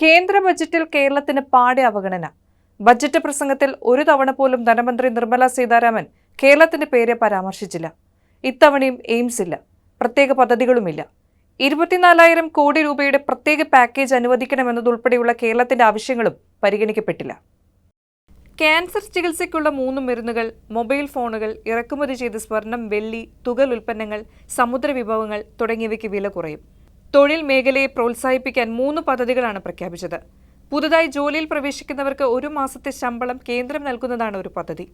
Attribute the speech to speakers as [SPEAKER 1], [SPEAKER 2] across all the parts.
[SPEAKER 1] കേന്ദ്ര ബജറ്റിൽ കേരളത്തിന് പാടെ അവഗണന. ബജറ്റ് പ്രസംഗത്തിൽ ഒരു തവണ പോലും ധനമന്ത്രി നിർമ്മല സീതാരാമൻ കേരളത്തിന്റെ പേരെ പരാമർശിച്ചില്ല. ഇത്തവണയും എയിംസ് ഇല്ല പ്രത്യേക പദ്ധതികളുമില്ല. ഇരുപത്തിനാലായിരം കോടി രൂപയുടെ പ്രത്യേക പാക്കേജ് അനുവദിക്കണമെന്നതുൾപ്പെടെയുള്ള കേരളത്തിന്റെ ആവശ്യങ്ങളും പരിഗണിക്കപ്പെട്ടില്ല. ക്യാൻസർ ചികിത്സയ്ക്കുള്ള മൂന്ന് മരുന്നുകൾ മൊബൈൽ ഫോണുകൾ ഇറക്കുമതി ചെയ്ത സ്വർണം വെള്ളി തുകൽ ഉൽപ്പന്നങ്ങൾ സമുദ്ര വിഭവങ്ങൾ തുടങ്ങിയവയ്ക്ക് വില കുറയും. തൊഴിൽ മേഖലയെ പ്രോത്സാഹിപ്പിക്കാൻ മൂന്ന് പദ്ധതികളാണ് പ്രഖ്യാപിച്ചത്. പുതുതായി ജോലിയിൽ പ്രവേശിക്കുന്നവർക്ക് ഒരു മാസത്തെ ശമ്പളം കേന്ദ്രം നൽകുന്നതാണ് ഒരു പദ്ധതി.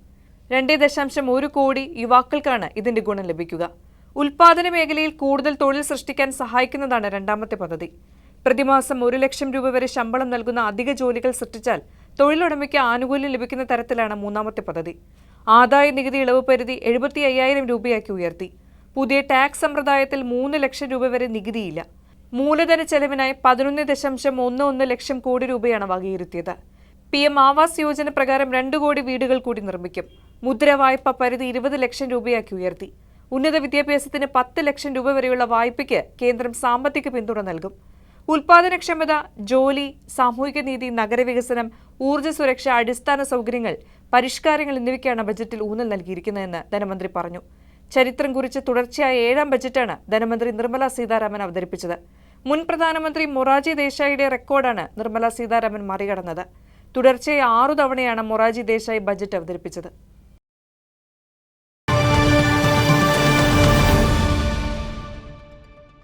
[SPEAKER 1] രണ്ട് ദശാംശം ഒരു കോടി യുവാക്കൾക്കാണ് ഇതിന്റെ ഗുണം ലഭിക്കുക. ഉൽപാദന മേഖലയിൽ കൂടുതൽ തൊഴിൽ സൃഷ്ടിക്കാൻ സഹായിക്കുന്നതാണ് രണ്ടാമത്തെ പദ്ധതി. പ്രതിമാസം ഒരു ലക്ഷം രൂപ വരെ ശമ്പളം നൽകുന്ന അധിക ജോലികൾ സൃഷ്ടിച്ചാൽ തൊഴിലുടമയ്ക്ക് ആനുകൂല്യം ലഭിക്കുന്ന തരത്തിലാണ് മൂന്നാമത്തെ പദ്ധതി. ആദായ നികുതി ഇളവ് പരിധി എഴുപത്തി അയ്യായിരം രൂപയാക്കി ഉയർത്തി. പുതിയ ടാക്സ് സമ്പ്രദായത്തിൽ മൂന്ന് ലക്ഷം രൂപ വരെ നികുതിയില്ല. മൂലധന ചെലവിനായി പതിനൊന്ന് ദശാംശം ഒന്ന് ഒന്ന് ലക്ഷം കോടി രൂപയാണ് വകയിരുത്തിയത്. പി എം ആവാസ് യോജന പ്രകാരം രണ്ട് കോടി വീടുകൾ കൂടി നിർമ്മിക്കും. മുദ്ര വായ്പ പരിധി ഇരുപത് ലക്ഷം രൂപയാക്കി ഉയർത്തി. ഉന്നത വിദ്യാഭ്യാസത്തിന് പത്ത് ലക്ഷം രൂപ വരെയുള്ള വായ്പയ്ക്ക് കേന്ദ്രം സാമ്പത്തിക പിന്തുണ നൽകും. ഉൽപാദനക്ഷമത ജോലി സാമൂഹിക നീതി നഗരവികസനം ഊർജ സുരക്ഷ അടിസ്ഥാന സൗകര്യങ്ങൾ പരിഷ്കാരങ്ങൾ എന്നിവയ്ക്കാണ് ബജറ്റിൽ ഊന്നൽ നൽകിയിരിക്കുന്നതെന്ന് ധനമന്ത്രി പറഞ്ഞു. ചരിത്രം കുറിച്ച് തുടർച്ചയായ ഏഴാം ബജറ്റാണ് ധനമന്ത്രി നിർമ്മല സീതാരാമൻ അവതരിപ്പിച്ചത്. മുൻ പ്രധാനമന്ത്രി മൊറാജി ദേശായിയുടെ റെക്കോർഡാണ് നിർമ്മല സീതാരാമൻ മറികടന്നത്. തുടർച്ചയായി ആറു തവണയാണ് മൊറാജി ദേശായി ബജറ്റ് അവതരിപ്പിച്ചത്.